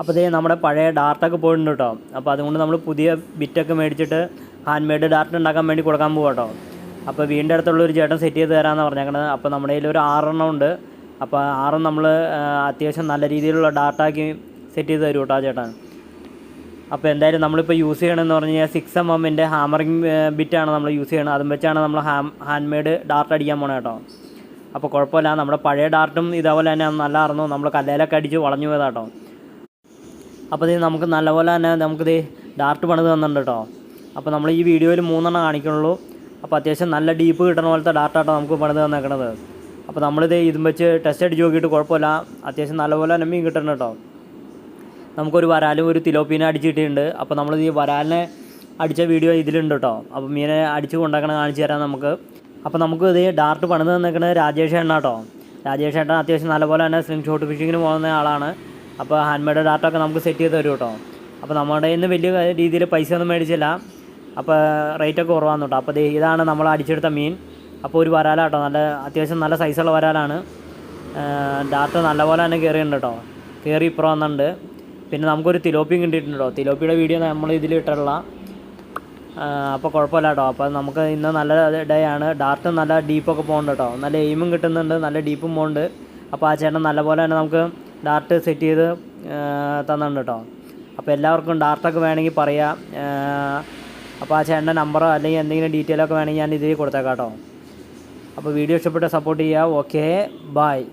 അപ്പോൾ ഇതേ നമ്മുടെ പഴയ ഡാർട്ടൊക്കെ പോയിട്ടുണ്ട് കേട്ടോ അപ്പോൾ അതുകൊണ്ട് നമ്മൾ പുതിയ ബിറ്റൊക്കെ മേടിച്ചിട്ട് ഹാൻഡ് മെയ്ഡ് ഡാർട്ട് ഉണ്ടാക്കാൻ വേണ്ടി കൊടുക്കാൻ പോകും കേട്ടോ അപ്പോൾ വീടിന്റെ അടുത്തുള്ള ഒരു ചേട്ടൻ സെറ്റ് ചെയ്ത് തരാമെന്ന് പറഞ്ഞേക്കണത്. അപ്പോൾ നമ്മുടെ കയ്യിൽ ഒരു ആറെണ്ണം ഉണ്ട്. അപ്പോൾ ആറും നമ്മൾ അത്യാവശ്യം നല്ല രീതിയിലുള്ള ഡാർട്ടാക്കി സെറ്റ് ചെയ്ത് തരും കേട്ടോ ആ ചേട്ടൻ. അപ്പോൾ എന്തായാലും നമ്മളിപ്പോൾ യൂസ് ചെയ്യണമെന്ന് പറഞ്ഞു കഴിഞ്ഞാൽ സിക്സ് എം എമ്മിന്റെ ഹാമറിങ് ബിറ്റാണ് നമ്മൾ യൂസ് ചെയ്യണത്. അതും വെച്ചാണ് നമ്മൾ ഹാം ഹാൻഡ് മെയ്ഡ് ഡാർട്ട് അടിക്കാൻ പോണേ കേട്ടോ അപ്പോൾ കുഴപ്പമില്ല. നമ്മുടെ പഴയ ഡാർട്ടും ഇതേപോലെ തന്നെ നല്ലതായിരുന്നു നമ്മൾ കല്ലേലൊക്കെ അടിച്ച് വളഞ്ഞു പോയതാട്ടോ അപ്പോൾ ഇത് നമുക്ക് നല്ലപോലെ തന്നെ നമുക്കിത് ഡാർട്ട് പണിത് തന്നിട്ടുണ്ട് കേട്ടോ അപ്പോൾ നമ്മൾ ഈ വീഡിയോയിൽ മൂന്നെണ്ണം കാണിക്കുള്ളൂ അപ്പോൾ അത്യാവശ്യം നല്ല ഡീപ്പ് കിട്ടുന്ന പോലത്തെ ഡാർട്ടാട്ടോ നമുക്ക് പണിത് തന്നേക്കണത്. അപ്പോൾ നമ്മളിത് ഇതും വെച്ച് ടെസ്റ്റ് അടിച്ച് നോക്കിയിട്ട് കുഴപ്പമില്ല. അത്യാവശ്യം നല്ലപോലെ തന്നെ മീൻ കിട്ടുന്നുണ്ട് കേട്ടോ നമുക്കൊരു വരാലും ഒരു തിലോപ്പീനെ അടിച്ചിട്ടുണ്ട്. അപ്പോൾ നമ്മളിത് ഈ വരാലിനെ അടിച്ച വീഡിയോ ഇതിലുണ്ട് കേട്ടോ അപ്പോൾ മീനെ അടിച്ച് കൊണ്ടാക്കണ കാണിച്ചു തരാം നമുക്ക്. അപ്പോൾ നമുക്ക് ഇത് ഡാർട്ട് പണിത് തന്നേക്കണത് രാജേഷ് എണ്ണ കേട്ടോ രാജേഷ് ഏട്ടൻ അത്യാവശ്യം നല്ലപോലെ തന്നെ സ്ലിംഗ് ഷോട്ട് ഫിഷിങ്ങിന് പോകുന്ന ആളാണ്. അപ്പോൾ ഹാൻഡ് മെയ്ഡ് ഒക്കെ നമുക്ക് സെറ്റ് ചെയ്ത് തരും കേട്ടോ. അപ്പോൾ നമ്മുടെ ഇന്ന് വലിയ രീതിയിൽ പൈസ ഒന്നും മേടിച്ചില്ല. അപ്പോൾ റേറ്റൊക്കെ കുറവാണ് കേട്ടോ. അപ്പോൾ ഇതാണ് നമ്മൾ അടിച്ചെടുത്ത മീൻ. അപ്പോൾ ഒരു വരാലാട്ടോ നല്ല അത്യാവശ്യം നല്ല സൈസുള്ള വരാലാണ്. ഡാറ്റ നല്ലപോലെ തന്നെ കയറിയിട്ടുണ്ട് കേട്ടോ. കയറി ഇപ്പുറം വന്നിട്ടുണ്ട്. പിന്നെ നമുക്കൊരു തിലോപ്പിയും കിട്ടിയിട്ടുണ്ട് കേട്ടോ. തിലോപ്പിയുടെ വീഡിയോ നമ്മൾ ഇതിൽ ഇട്ടിട്ടുള്ള അപ്പോൾ കുഴപ്പമില്ല കേട്ടോ. അപ്പോൾ നമുക്ക് ഇന്ന് നല്ല ഡേ ആണ്. ഡാർട്ട് നല്ല ഡീപ്പൊക്കെ പോകുന്നുണ്ട് കേട്ടോ. നല്ല എയിമും കിട്ടുന്നുണ്ട്. നല്ല ഡീപ്പും പോകുന്നുണ്ട് അപ്പോൾ ആ ചേട്ടൻ നല്ലപോലെ തന്നെ നമുക്ക് ഡാർട്ട് സെറ്റ് ചെയ്ത് തന്നിട്ടുണ്ട് കേട്ടോ അപ്പോൾ എല്ലാവർക്കും ഡാർട്ടൊക്കെ വേണമെങ്കിൽ പറയാം. അപ്പോൾ ആ ചേട്ടന്റെ നമ്പറോ അല്ലെങ്കിൽ എന്തെങ്കിലും ഡീറ്റെയിലൊക്കെ വേണമെങ്കിൽ ഞാൻ ഇതിൽ കൊടുത്തേക്കാം കേട്ടോ അപ്പോൾ വീഡിയോ ഇഷ്ടപ്പെട്ട് സപ്പോർട്ട് ചെയ്യുക. Okay bye